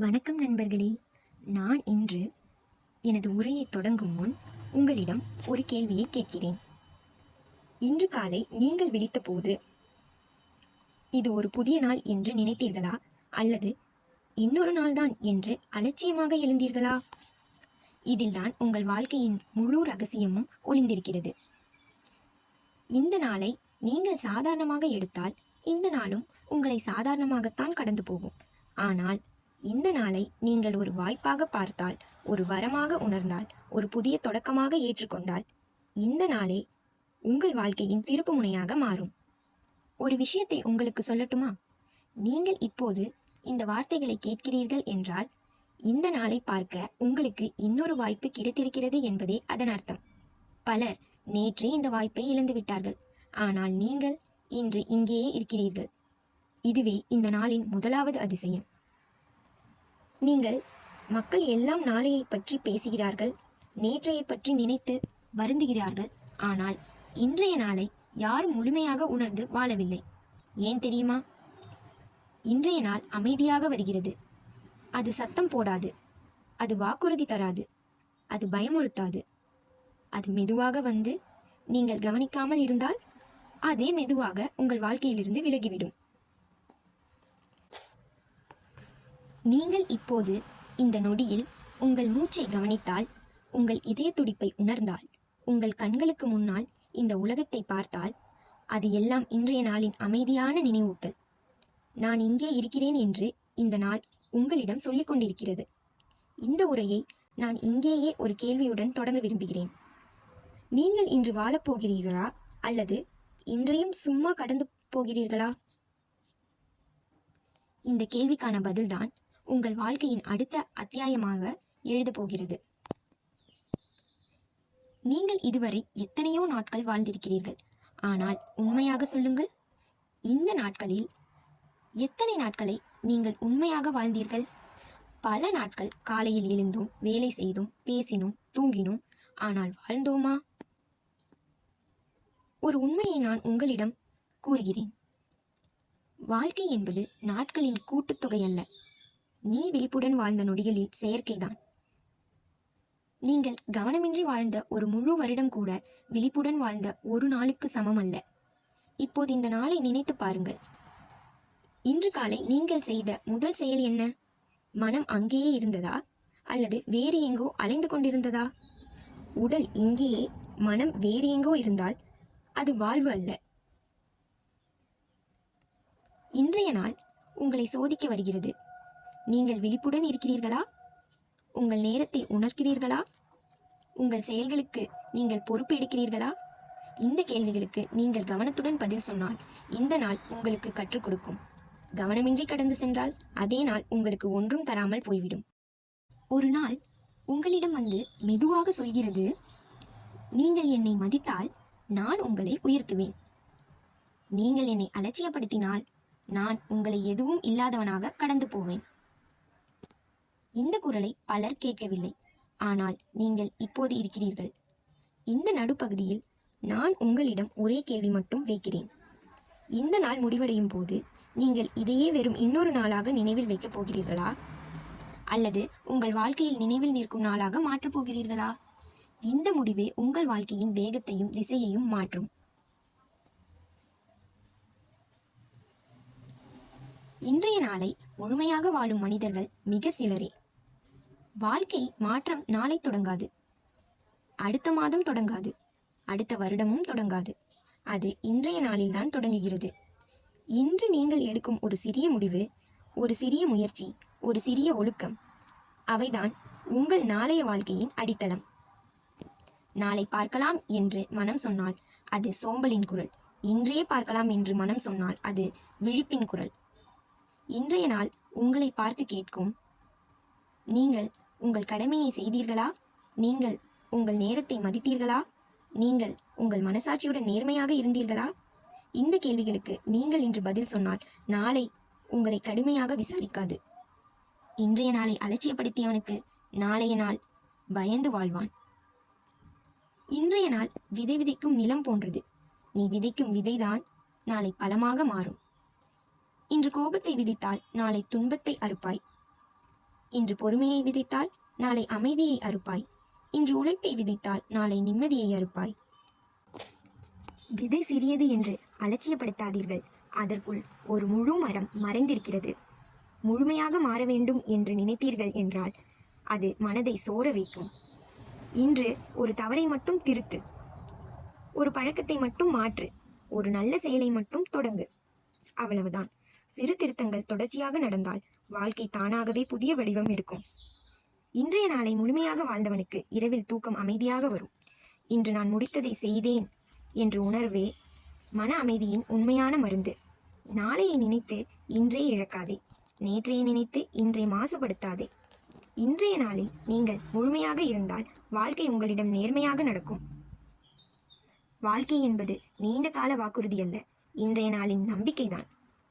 வணக்கம் நண்பர்களே. நான் இன்று எனது உரையை தொடங்கும் முன் உங்களிடம் ஒரு கேள்வியை கேட்கிறேன். இன்று காலை நீங்கள் விழித்தபோது இது ஒரு புதிய நாள் என்று நினைத்தீர்களா? அல்லது இன்னொரு நாள்தான் என்று அலட்சியமாக எழுந்தீர்களா? இதில்தான் உங்கள் வாழ்க்கையின் முழு ரகசியமும் ஒளிந்திருக்கிறது. இந்த நாளை நீங்கள் சாதாரணமாக எடுத்தால் இந்த நாளும் உங்களை சாதாரணமாகத்தான் கடந்து போகும். ஆனால் இந்த நாளை நீங்கள் ஒரு வாய்ப்பாக பார்த்தால் ஒரு வரமாக உணர்ந்தால் ஒரு புதிய தொடக்கமாக ஏற்றுக்கொண்டால் இந்த நாளே உங்கள் வாழ்க்கையின் திருப்பு முனையாக மாறும். ஒரு விஷயத்தை உங்களுக்கு சொல்லட்டுமா? நீங்கள் இப்போது இந்த வார்த்தைகளை கேட்கிறீர்கள் என்றால் இந்த நாளை பார்க்க உங்களுக்கு இன்னொரு வாய்ப்பு கிடைத்திருக்கிறது என்பதே அதன் அர்த்தம். பலர் நேற்றே இந்த வாய்ப்பை இழந்துவிட்டார்கள் ஆனால் நீங்கள் இன்று இங்கேயே இருக்கிறீர்கள். இதுவே இந்த நாளின் முதலாவது அதிசயம். நீங்கள் மக்கள் எல்லாம் நாளையை பற்றி பேசுகிறார்கள் நேற்றையை பற்றி நினைத்து வருந்துகிறார்கள். ஆனால் இன்றைய நாளை யாரும் முழுமையாக உணர்ந்து வாழவில்லை. ஏன் தெரியுமா? இன்றைய நாள் அமைதியாக வருகிறது. அது சத்தம் போடாது அது வாக்குறுதி தராது அது பயமுறுத்தாது. அது மெதுவாக வந்து நீங்கள் கவனிக்காமல் இருந்தால் அதே மெதுவாக உங்கள் வாழ்க்கையிலிருந்து விலகிவிடும். நீங்கள் இப்போது இந்த நொடியில் உங்கள் மூச்சை கவனித்தால் உங்கள் இதய துடிப்பை உணர்ந்தால் உங்கள் கண்களுக்கு முன்னால் இந்த உலகத்தை பார்த்தால் அது எல்லாம் இன்றைய நாளின் அமைதியான நினைவூட்டல். நான் இங்கே இருக்கிறேன் என்று இந்த நாள் உங்களிடம் சொல்லிக் கொண்டிருக்கிறது. இந்த உரையை நான் இங்கேயே ஒரு கேள்வியுடன் தொடங்க விரும்புகிறேன். நீங்கள் இன்று வாழப்போகிறீர்களா அல்லது இன்றையும் சும்மா கடந்து போகிறீர்களா? இந்த கேள்விக்கான பதில்தான் உங்கள் வாழ்க்கையின் அடுத்த அத்தியாயமாக எழுதப் போகிறது. நீங்கள் இதுவரை எத்தனையோ நாட்கள் வாழ்ந்திருக்கிறீர்கள். ஆனால் உண்மையாக சொல்லுங்கள் இந்த நாட்களில் எத்தனை நாட்களை நீங்கள் உண்மையாக வாழ்ந்தீர்கள்? பல நாட்கள் காலையில் எழுந்தும் வேலை செய்தும் பேசினோம் தூங்கினோம் ஆனால் வாழ்ந்தோமா? ஒரு உண்மையை நான் உங்களிடம் கூறுகிறேன். வாழ்க்கை என்பது நாட்களின் கூட்டுத்தொகை அல்ல. நீ விழிப்புடன் வாழ்ந்த நொடிகளில் செயற்கைதான். நீங்கள் கவனமின்றி வாழ்ந்த ஒரு முழு வருடம் கூட விழிப்புடன் வாழ்ந்த ஒரு நாளுக்கு சமம் அல்ல இப்போது இந்த நாளை நினைத்து பாருங்கள். இன்று காலை நீங்கள் செய்த முதல் செயல் என்ன? மனம் அங்கேயே இருந்ததா? அல்லது வேறு எங்கோ அலைந்து கொண்டிருந்ததா? உடல் இங்கேயே மனம் வேறு எங்கோ இருந்தால் அது வாழ்வு அல்ல. இன்றைய நாள் உங்களை சோதிக்க வருகிறது. நீங்கள் விழிப்புடன் இருக்கிறீர்களா? உங்கள் நேரத்தை உணர்கிறீர்களா? உங்கள் செயல்களுக்கு நீங்கள் பொறுப்பு எடுக்கிறீர்களா? இந்த கேள்விகளுக்கு நீங்கள் கவனத்துடன் பதில் சொன்னால் இந்த நாள் உங்களுக்கு கற்றுக் கொடுக்கும். கவனமின்றி கடந்து சென்றால் அதே நாள் உங்களுக்கு ஒன்றும் தராமல் போய்விடும். ஒரு நாள் உங்களிடம் வந்து மெதுவாக சொல்கிறது நீங்கள் என்னை மதித்தால் நான் உங்களை உயர்த்துவேன். நீங்கள் என்னை அலட்சியப்படுத்தினால் நான் உங்களை எதுவும் இல்லாதவனாக கடந்து போவேன். இந்த குரலை பலர் கேட்கவில்லை. ஆனால் நீங்கள் இப்போது இருக்கிறீர்கள். இந்த நடுப்பகுதியில் நான் உங்களிடம் ஒரே கேள்வி மட்டும் வைக்கிறேன். இந்த நாள் முடிவடையும் போது நீங்கள் இதையே வெறும் இன்னொரு நாளாக நினைவில் வைக்கப் போகிறீர்களா? அல்லது உங்கள் வாழ்க்கையில் நினைவில் நிற்கும் நாளாக மாற்றப் போகிறீர்களா? இந்த முடிவே உங்கள் வாழ்க்கையின் வேகத்தையும் திசையையும் மாற்றும். இன்றைய நாளை முழுமையாக வாழும் மனிதர்கள் மிக சிலரே. வாழ்க்கை மாற்றம் நாளை தொடங்காது. அடுத்த மாதம் தொடங்காது. அடுத்த வருடமும் தொடங்காது. அது இன்றைய நாளில்தான் தொடங்குகிறது. இன்று நீங்கள் எடுக்கும் ஒரு சிறிய முடிவு ஒரு சிறிய முயற்சி ஒரு சிறிய ஒழுக்கம். அவைதான் உங்கள் நாளைய வாழ்க்கையின் அடித்தளம். நாளை பார்க்கலாம் என்று மனம் சொன்னால் அது சோம்பலின் குரல். இன்றே பார்க்கலாம் என்று மனம் சொன்னால் அது விழிப்பின் குரல். இன்றைய நாள் உங்களை பார்த்து கேட்கும். நீங்கள் உங்கள் கடமையை செய்தீர்களா? நீங்கள் உங்கள் நேரத்தை மதித்தீர்களா? நீங்கள் உங்கள் மனசாட்சியுடன் நேர்மையாக இருந்தீர்களா? இந்த கேள்விகளுக்கு நீங்கள் இன்று பதில் சொன்னால் நாளை உங்களை கடுமையாக விசாரிக்காது. இன்றைய நாளை அலட்சியப்படுத்தியவனுக்கு நாளைய நாள் பயந்து வாழ்வான். இன்றைய நாள் விதை விதைக்கும் நிலம் போன்றது. நீ விதைக்கும் விதைதான் நாளை பலமாக மாறும். இன்று கோபத்தை விதித்தால் நாளை துன்பத்தை அறுப்பாய். இன்று பொறுமையை விதைத்தால் நாளை அமைதியை அறுப்பாய். இன்று உழைப்பை விதைத்தால் நாளை நிம்மதியை அறுப்பாய். விதை சிறியது என்று அலட்சியப்படுத்தாதீர்கள். அதற்குள் ஒரு முழு மரம் மறைந்திருக்கிறது. முழுமையாக மாற வேண்டும் என்று நினைத்தீர்கள் என்றால் அது மனதை சோர வைக்கும். இன்று ஒரு தவறை மட்டும் திருத்து. ஒரு பழக்கத்தை மட்டும் மாற்று. ஒரு நல்ல செயலை மட்டும் தொடங்கு. அவ்வளவுதான். சிறு திருத்தங்கள் தொடர்ச்சியாக நடந்தால் வாழ்க்கை தானாகவே புதிய வடிவம் எடுக்கும். இன்றைய நாளை முழுமையாக வாழ்ந்தவனுக்கு இரவில் தூக்கம் அமைதியாக வரும். இன்று நான் முடித்ததை செய்தேன் என்று உணர்வே மன அமைதியின் உண்மையான மருந்து. நாளையை நினைத்து இன்றே இழக்காதே. நேற்றையை நினைத்து இன்றை மாசுபடுத்தாதே. இன்றைய நாளில் நீங்கள் முழுமையாக இருந்தால் வாழ்க்கை உங்களிடம் நேர்மையாக நடக்கும். வாழ்க்கை என்பது நீண்ட கால வாக்குறுதி அல்ல இன்றைய நாளின் நம்பிக்கைதான்.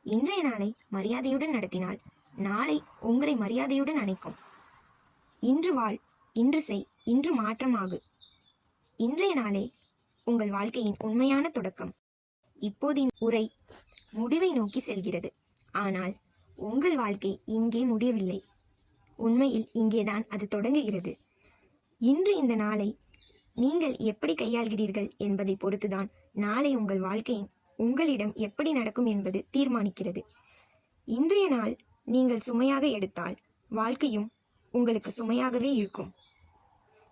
இன்றைய நாளை மரியாதையுடன் நடத்தினால் நாளை உங்களை மரியாதையுடன் அணைக்கும். இன்று வாழ் இன்று செய் இன்று மாற்றமாகு. இன்றைய நாளே உங்கள் வாழ்க்கையின் உண்மையான தொடக்கம். இப்போதின் உரை முடிவை நோக்கி செல்கிறது. ஆனால் உங்கள் வாழ்க்கை இங்கே முடியவில்லை. உண்மையில் இங்கேதான் அது தொடங்குகிறது. இன்று இந்த நாளை நீங்கள் எப்படி கையாள்கிறீர்கள் என்பதை பொறுத்துதான் நாளை உங்கள் வாழ்க்கையின் உங்களிடம் எப்படி நடக்கும் என்பது தீர்மானிக்கிறது. இன்றைய நாள் நீங்கள் சுமையாக எடுத்தால் வாழ்க்கையும் உங்களுக்கு சுமையாகவே இருக்கும்.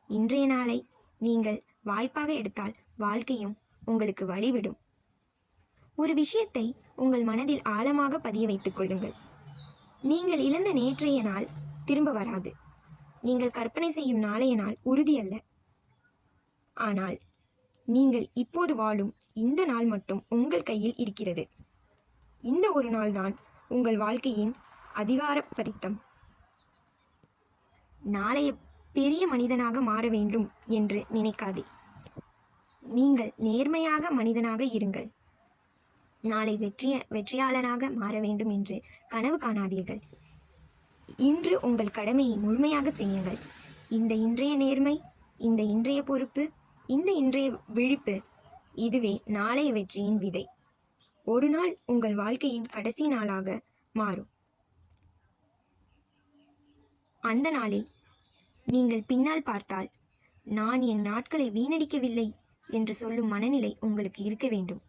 இன்றைய நாளை நீங்கள் வாய்ப்பாக எடுத்தால் வாழ்க்கையும் உங்களுக்கு வழிவிடும். ஒரு விஷயத்தை உங்கள் மனதில் ஆழமாக பதிய வைத்துக் கொள்ளுங்கள். நீங்கள் இழந்த நேற்றைய நாள் திரும்ப வராது. நீங்கள் கற்பனை செய்யும் நாளைய நாள் உறுதியல்ல. ஆனால் நீங்கள் இப்போது வாழும் இந்த நாள் மட்டும் உங்கள் கையில் இருக்கிறது. இந்த ஒரு நாள்தான் உங்கள் வாழ்க்கையின் அதிகார பரித்தம். நாளைய பெரிய மனிதனாக மாற வேண்டும் என்று நினைக்காதே. நீங்கள் நேர்மையாக மனிதனாக இருங்கள். நாளை வெற்றிய வெற்றியாளனாக மாற வேண்டும் என்று கனவு காணாதீர்கள். இன்று உங்கள் கடமையை முழுமையாக செய்யுங்கள். இந்த இன்றைய நேர்மை இந்த இன்றைய பொறுப்பு இந்த இன்றைய விழிப்பு இதுவே நாளைய வெற்றியின் விதை. ஒரு நாள் உங்கள் வாழ்க்கையின் கடைசி நாளாக மாறும். அந்த நாளில் நீங்கள் பின்னால் பார்த்தால் நான் என் நாட்களை வீணடிக்கவில்லை என்று சொல்லும் மனநிலை உங்களுக்கு இருக்க வேண்டும்.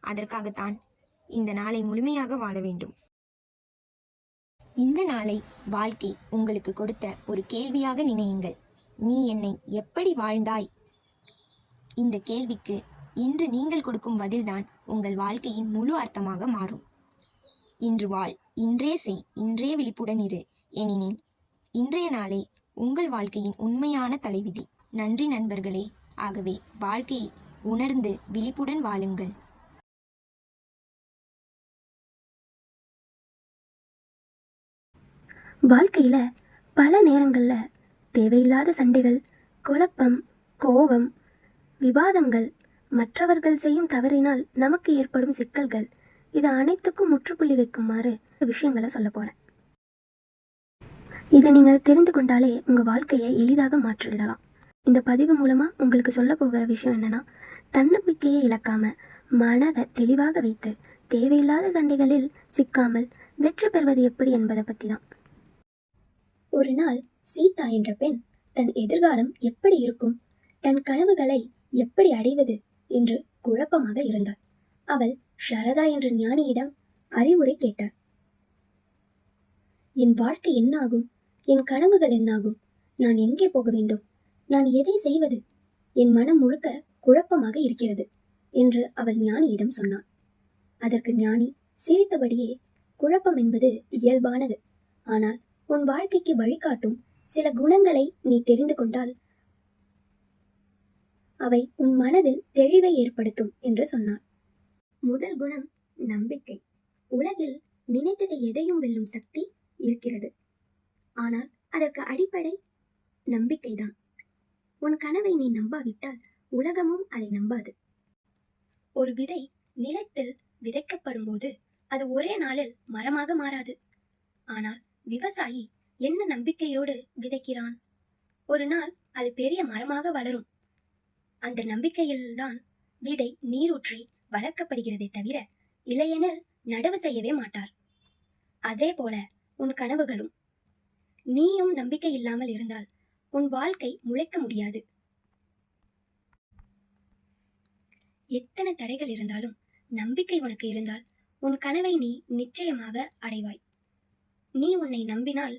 அதற்காகத்தான் இந்த நாளை முழுமையாக வாழ வேண்டும். இந்த நாளை வாழ்க்கை உங்களுக்கு கொடுத்த ஒரு கேள்வியாக நினையுங்கள். நீ என்னை எப்படி வாழ்ந்தாய்? இந்த கேள்விக்கு இன்று நீங்கள் கொடுக்கும் பதில்தான் உங்கள் வாழ்க்கையின் முழு அர்த்தமாக மாறும். இன்று வாழ் இன்றே செய் இன்றே விழிப்புடன் இரு. எனினில் இன்றைய நாளே உங்கள் வாழ்க்கையின் உண்மையான தலைவிதி. நன்றி நண்பர்களே. ஆகவே வாழ்க்கையை உணர்ந்து விழிப்புடன் வாழுங்கள். வாழ்க்கையில் பல நேரங்களில் தேவையில்லாத சண்டைகள் குழப்பம் கோபம் விவாதங்கள். மற்றவர்கள் செய்யும் தவறினால் நமக்கு ஏற்படும் சிக்கல்கள். இது அனைத்துக்கும் முற்றுப்புள்ளி வைக்குமாறு விஷயங்களை சொல்ல போகிறேன் இதை நீங்கள் தெரிந்து கொண்டாலே உங்கள் வாழ்க்கையை எளிதாக மாற்றிவிடலாம். இந்த பதிவு மூலமாக உங்களுக்கு சொல்ல போகிற விஷயம் என்னென்னா தன்னம்பிக்கையை இழக்காம மனதை தெளிவாக வைத்து தேவையில்லாத சண்டைகளில் சிக்காமல் வெற்றி பெறுவது எப்படி என்பதை பற்றி தான். ஒரு நாள் சீதா என்ற பெண் தன் எதிர்காலம் எப்படி இருக்கும்? தன் கனவுகளை எப்படி அடைவது என்று குழப்பமாக இருந்தாள். அவள் ஷரதா என்ற ஞானியிடம் அறிவுரை கேட்டார் என் வாழ்க்கை என்னாகும்? என் கனவுகள் என்னாகும்? நான் எங்கே போக வேண்டும்? நான் எதை செய்வது? என் மனம் முழுக்க குழப்பமாக இருக்கிறது என்று அவள் ஞானியிடம் சொன்னான் அதற்கு ஞானி சிரித்தபடியே குழப்பம் என்பது இயல்பானது. ஆனால் உன் வாழ்க்கைக்கு வழிகாட்டும் சில குணங்களை நீ தெரிந்து கொண்டால் அவை உன் மனதில் தெளிவை ஏற்படுத்தும் என்று சொன்னார். முதல் குணம் நம்பிக்கை. உலகில் நினைத்ததை எதையும் வெல்லும் சக்தி இருக்கிறது. ஆனால் அதற்கு அடிப்படை நம்பிக்கைதான். உன் கனவை நீ நம்பாவிட்டால் உலகமும் அதை நம்பாது. ஒரு விதை நிலத்தில் விதைக்கப்படும் போது அது ஒரே நாளில் மரமாக மாறாது. ஆனால் விவசாயி என்ன நம்பிக்கையோடு விதைக்கிறான்? ஒரு நாள் அது பெரிய மரமாக வளரும். அந்த நம்பிக்கையில்தான் விதை நீரூற்றி வளர்க்கப்படுகிறதே தவிர இல்லையெனில் நடவு செய்யவே மாட்டார். அதே போல உன் கனவுகளும். நீயும் நம்பிக்கை இல்லாமல் இருந்தால் உன் வாழ்க்கை முளைக்க முடியாது. எத்தனை தடைகள் இருந்தாலும் நம்பிக்கை உனக்கு இருந்தால் உன் கனவை நீ நிச்சயமாக அடைவாய். நீ உன்னை நம்பினால்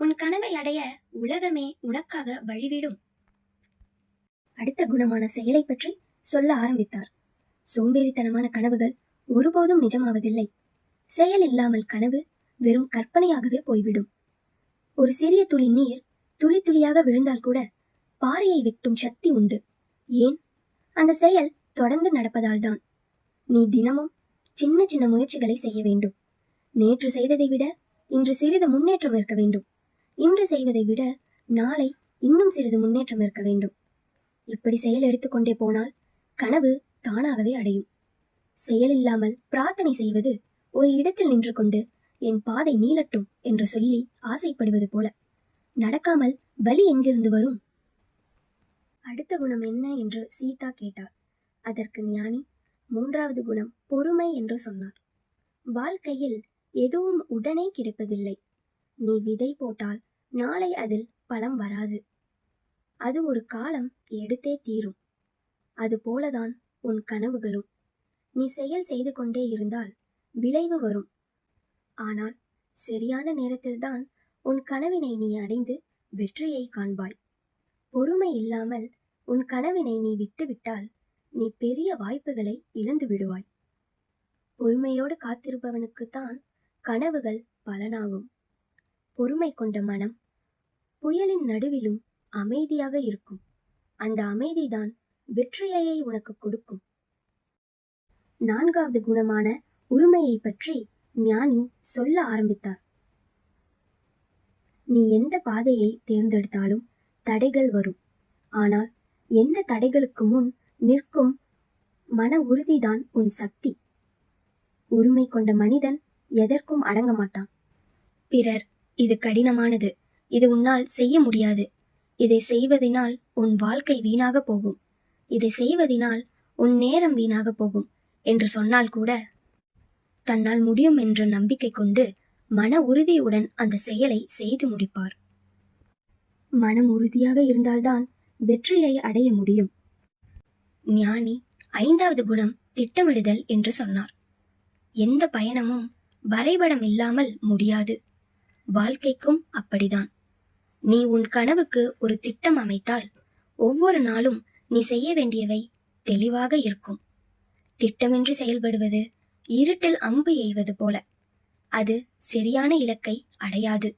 உன் கனவை அடைய உலகமே உனக்காக வழிவிடும். அடுத்த குணமான செயலை பற்றி சொல்ல ஆரம்பித்தார். சோம்பேறித்தனமான கனவுகள் ஒருபோதும் நிஜமாவதில்லை. செயல் இல்லாமல் கனவு வெறும் கற்பனையாகவே போய்விடும். ஒரு சிறிய துளி நீர் துளி துளியாக விழுந்தால் கூட பாறையை வெட்டும் சக்தி உண்டு. ஏன்? அந்த செயல் தொடர்ந்து நடப்பதால்தான் நீ தினமும் சின்ன சின்ன முயற்சிகளை செய்ய வேண்டும். நேற்று செய்ததை விட இன்று சிறிது முன்னேற்றம் இருக்க வேண்டும். இன்று செய்வதை விட நாளை இன்னும் சிறிது முன்னேற்றம் இருக்க வேண்டும். இப்படி செயல் எடுத்துக்கொண்டே போனால் கனவு தானாகவே அடையும். செயல் இல்லாமல் பிரார்த்தனை செய்வது ஒரு இடத்தில் நின்று கொண்டு என் பாதை நீளட்டும் என்று சொல்லி ஆசைப்படுவது போல. நடக்காமல் வலி எங்கிருந்து வரும்? அடுத்த குணம் என்ன என்று சீதா கேட்டார் அதற்கு ஞானி மூன்றாவது குணம் பொறுமை என்று சொன்னார். வாழ்க்கையில் எதுவும் உடனே கிடைப்பதில்லை. நீ விதை போட்டால் நாளை அதில் பழம் வராது. அது ஒரு காலம் எடுத்தே தீரும். அது போலதான் உன் கனவுகளும். நீ செயல் செய்து கொண்டே இருந்தால் விளைவு வரும். ஆனால் சரியான நேரத்தில்தான் உன் கனவினை நீ அடைந்து வெற்றியை காண்பாய். பொறுமை இல்லாமல் உன் கனவினை நீ விட்டுவிட்டால் நீ பெரிய வாய்ப்புகளை இழந்து விடுவாய். பொறுமையோடு காத்திருப்பவனுக்குத்தான் கனவுகள் பலனாகும். பொறுமை கொண்ட மனம் புயலின் நடுவிலும் அமைதியாக இருக்கும். அந்த அமைதிதான் வெற்றியையை உனக்கு கொடுக்கும். நான்காவது குணமான உரிமையை பற்றி ஞானி சொல்ல ஆரம்பித்தார். நீ எந்த பாதையை தேர்ந்தெடுத்தாலும் தடைகள் வரும். ஆனால் எந்த தடைகளுக்கு முன் நிற்கும் மன உறுதிதான் உன் சக்தி. உரிமை கொண்ட மனிதன் எதற்கும் அடங்க மாட்டான். பிறர் இது கடினமானது. இது உன்னால் செய்ய முடியாது. இதை செய்வதினால் உன் வாழ்க்கை வீணாக போகும். இதை செய்வதினால் உன் நேரம் வீணாக போகும் என்று சொன்னால் கூட தன்னால் முடியும் என்ற நம்பிக்கை கொண்டு மன உறுதியுடன் அந்த செயலை செய்து முடிப்பார். மனம் உறுதியாக இருந்தால்தான் வெற்றியை அடைய முடியும். ஞானி ஐந்தாவது குணம் திட்டமிடுதல் என்று சொன்னார். எந்த பயணமும் வரைபடம் இல்லாமல் முடியாது. வாழ்க்கைக்கும் அப்படிதான். நீ உன் கனவுக்கு ஒரு திட்டம் அமைத்தால் ஒவ்வொரு நாளும் நீ செய்ய வேண்டியவை தெளிவாக இருக்கும். திட்டமின்றி செயல்படுவது இருட்டில் அம்பு எய்வது போல. அது சரியான இலக்கை அடையாது.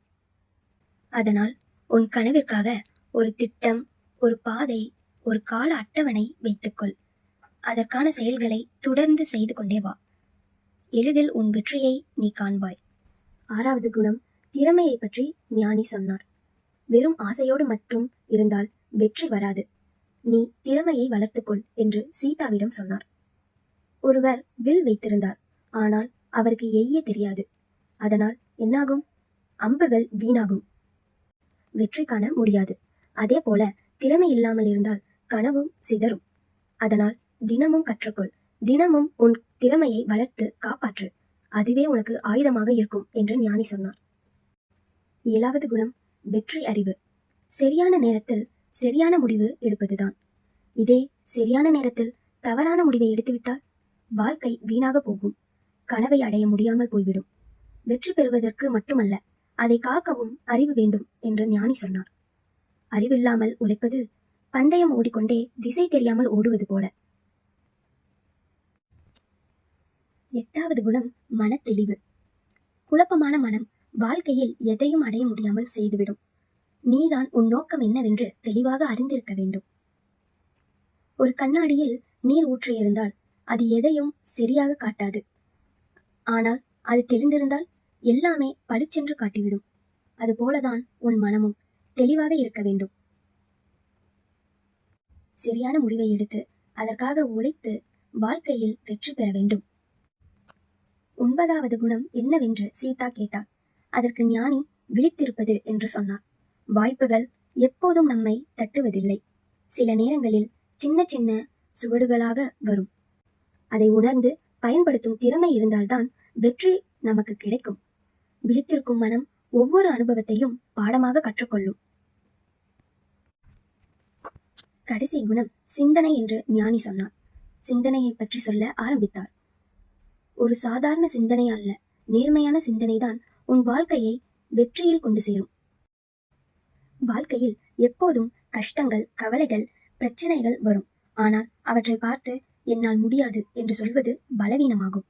அதனால் உன் கனவிற்காக ஒரு திட்டம் ஒரு பாதை ஒரு கால அட்டவணை வைத்துக்கொள். அதற்கான செயல்களை தொடர்ந்து செய்து கொண்டே வா. எளிதில் உன் வெற்றியை நீ காண்பாய். ஆறாவது குணம் திறமையை பற்றி ஞானி சொன்னார். வெறும் ஆசையோடு மட்டும் இருந்தால் வெற்றி வராது. நீ திறமையை வளர்த்துக்கொள் என்று சீதாவிடம் சொன்னார். ஒருவர் வில் வைத்திருந்தார். ஆனால் அவருக்கு எய்ய தெரியாது. அதனால் என்னாகும்? அம்புகள் வீணாகும். வெற்றி காண முடியாது. அதே போல திறமை இல்லாமல் இருந்தால் கனவும் சிதறும். அதனால் தினமும் கற்றுக்கொள். தினமும் உன் திறமையை வளர்த்து காப்பாற்று. அதுவே உனக்கு ஆயுதமாக இருக்கும் என்று ஞானி சொன்னார். ஏழாவது குணம் வெற்றி அறிவு. சரியான நேரத்தில் சரியான முடிவு எடுப்பதுதான். இதே சரியான நேரத்தில் தவறான முடிவை எடுத்துவிட்டால் வாழ்க்கை வீணாக போகும். கனவை அடைய முடியாமல் போய்விடும். வெற்றி பெறுவதற்கு மட்டுமல்ல அதை காக்கவும் அறிவு வேண்டும் என்று ஞானி சொன்னார். அறிவில்லாமல் உழைப்பது பந்தயம் ஓடிக்கொண்டே திசை தெரியாமல் ஓடுவது போல. எட்டாவது குணம் மன தெளிவு குழப்பமான மனம் வாழ்க்கையில் எதையும் அடைய முடியாமல் செய்துவிடும். நீதான் உன் நோக்கம் என்னவென்று தெளிவாக அறிந்திருக்க வேண்டும். ஒரு கண்ணாடியில் நீர் ஊற்றியிருந்தால் அது எதையும் சரியாக காட்டாது. ஆனால் அது தெரிந்திருந்தால் எல்லாமே பளிச்சென்று காட்டிவிடும். அதுபோலதான் உன் மனமும் தெளிவாக இருக்க வேண்டும். சரியான முடிவை எடுத்து அதற்காக உழைத்து வாழ்க்கையில் வெற்றி பெற வேண்டும். ஒன்பதாவது குணம் என்னவென்று சீதா கேட்டாள். அதற்கு ஞானி விழித்திருப்பது என்று சொன்னார் வாய்ப்புகள் எப்போதும் நம்மை தட்டுவதில்லை. சில நேரங்களில் சின்ன சின்ன சுவடுகளாக வரும். அதை உணர்ந்து பயன்படுத்தும் திறமை இருந்தால்தான் வெற்றி நமக்கு கிடைக்கும். விழித்திருக்கும் மனம் ஒவ்வொரு அனுபவத்தையும் பாடமாக கற்றுக்கொள்ளும். கடைசி குணம் சிந்தனை என்று ஞானி சொன்னார் சிந்தனையை பற்றி சொல்ல ஆரம்பித்தார். ஒரு சாதாரண சிந்தனை அல்ல நேர்மையான சிந்தனைதான் உன் வாழ்க்கையை வெற்றியில் கொண்டு சேரும். வாழ்க்கையில் எப்போதும் கஷ்டங்கள் கவலைகள் பிரச்சனைகள் வரும். ஆனால் அவற்றை பார்த்து என்னால் முடியாது என்று சொல்வது பலவீனமாகும்.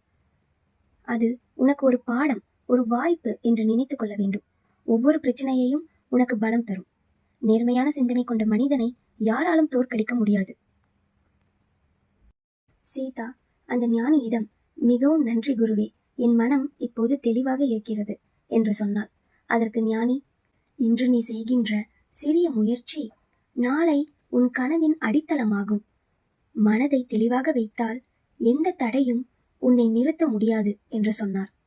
அது உனக்கு ஒரு பாடம் ஒரு வாய்ப்பு என்று நினைத்து கொள்ள வேண்டும். ஒவ்வொரு பிரச்சனையையும் உனக்கு பலம் தரும். நேர்மையான சிந்தனை கொண்ட மனிதனை யாராலும் தோற்கடிக்க முடியாது. சீதா அந்த ஞானியிடம் மிகவும் நன்றி குருவே. என் மனம் இப்போது தெளிவாக இருக்கிறது. என்று சொன்னாள் அதற்கு ஞானி இன்று நீ செய்கின்ற சிறிய முயற்சி நாளை உன் கனவின் அடித்தளமாகும். மனதை தெளிவாக வைத்தால் எந்த தடையும் உன்னை நிறுத்த முடியாது என்று சொன்னார்.